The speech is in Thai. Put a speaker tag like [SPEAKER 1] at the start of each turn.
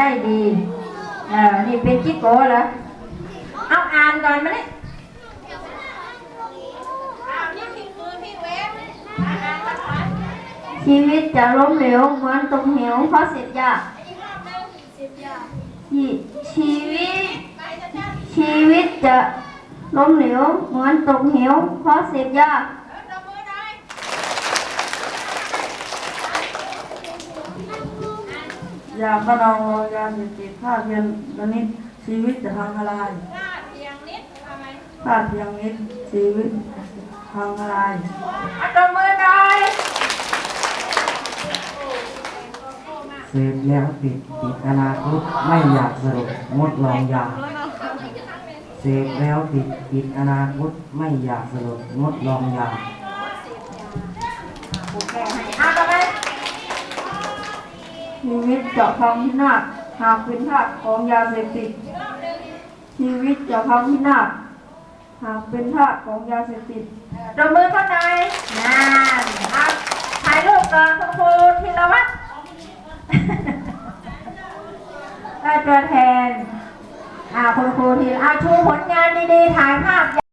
[SPEAKER 1] ได้ดีเออนี่เป็นจิ๊กโกเหรอเอาอ่านก่อนมาเนี่ย
[SPEAKER 2] ชีวิตจะล้มเหลวเหมือนตกเหวเพราะเสพยาชีชีวิต ชีวิตจะล้มเหลวเหมือนตกเหวเพราะเสพยา
[SPEAKER 3] ยาบ้านเรายาเสพติดฆ่าเพียงนิดชีวิตจะพังทลายฆ่าเพียงนิดชีวิตพังทลาย
[SPEAKER 1] เอาตบมือหน่อย
[SPEAKER 4] เสพแล้วติดติดอนาคตไม่อยากสรุปงดลองยาเสพแล้วติดติดอนาคตไม่อยากสรุปงดลองยา
[SPEAKER 1] เอาต่อไป
[SPEAKER 3] ชีวิตจะพังพินาศหากเป็นทาสของยาเสพติด ชีวิตจะพังพินาศหากเป็นทาสของยาเสพติด
[SPEAKER 1] ตบมือเข้าหน่อยนานเอาถ่ายรูปก่อนคุณครูธีรวัตรได้ตัวแทนอ่าคุณครูทีอาชูผลงานดีๆ ถ่ายภาพ